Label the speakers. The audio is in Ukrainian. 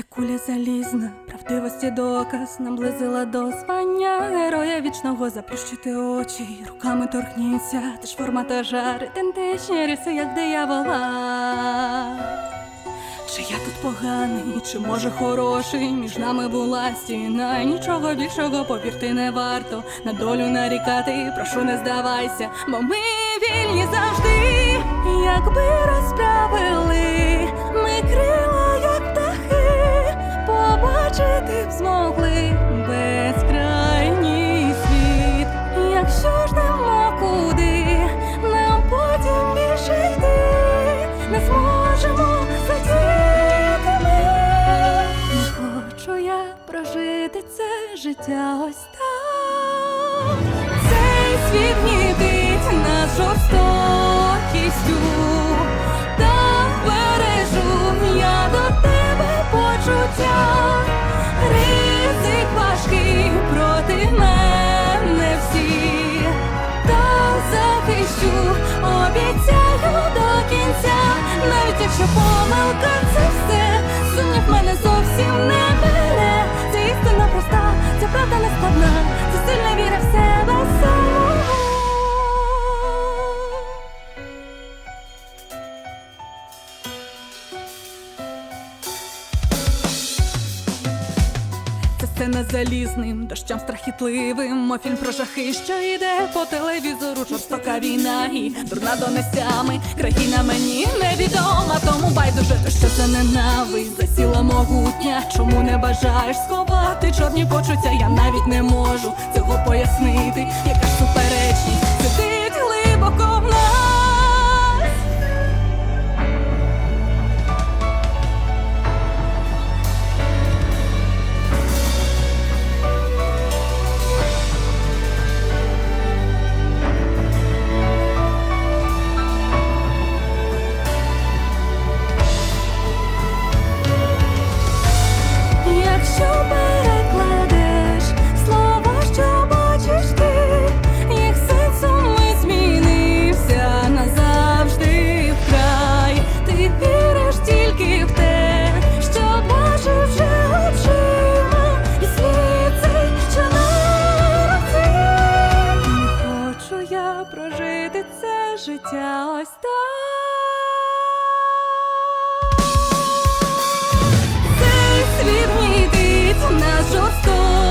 Speaker 1: Ця куля залізна, правдивості доказ наблизила до звання героя вічного заплющити очі, руками торкніться, ти ж форма та жар, ідентичні риси, як диявола. Чи я тут поганий, чи може хороший? Між нами була стіна, нічого більшого, повірте, не варто на долю нарікати, прошу, не здавайся, бо ми вільні завжди, якби розправили життя ось так. Цей світ гнітить нас жорстокістю, та бережу я до тебе почуття. Ризик важкий проти мене всі, та захищу, обіцяю до кінця, навіть якщо помилка сцена залізним, дощем страхітливим, мой фільм про жахи, що йде по телевізору, жорстока війна і дурна донесями. Країна мені невідома, тому байдуже, що за ненависть засіла могутня. Чому не бажаєш сховати чорні почуття? Я навіть не можу цього пояснити. Яка ж суперечність жорстоко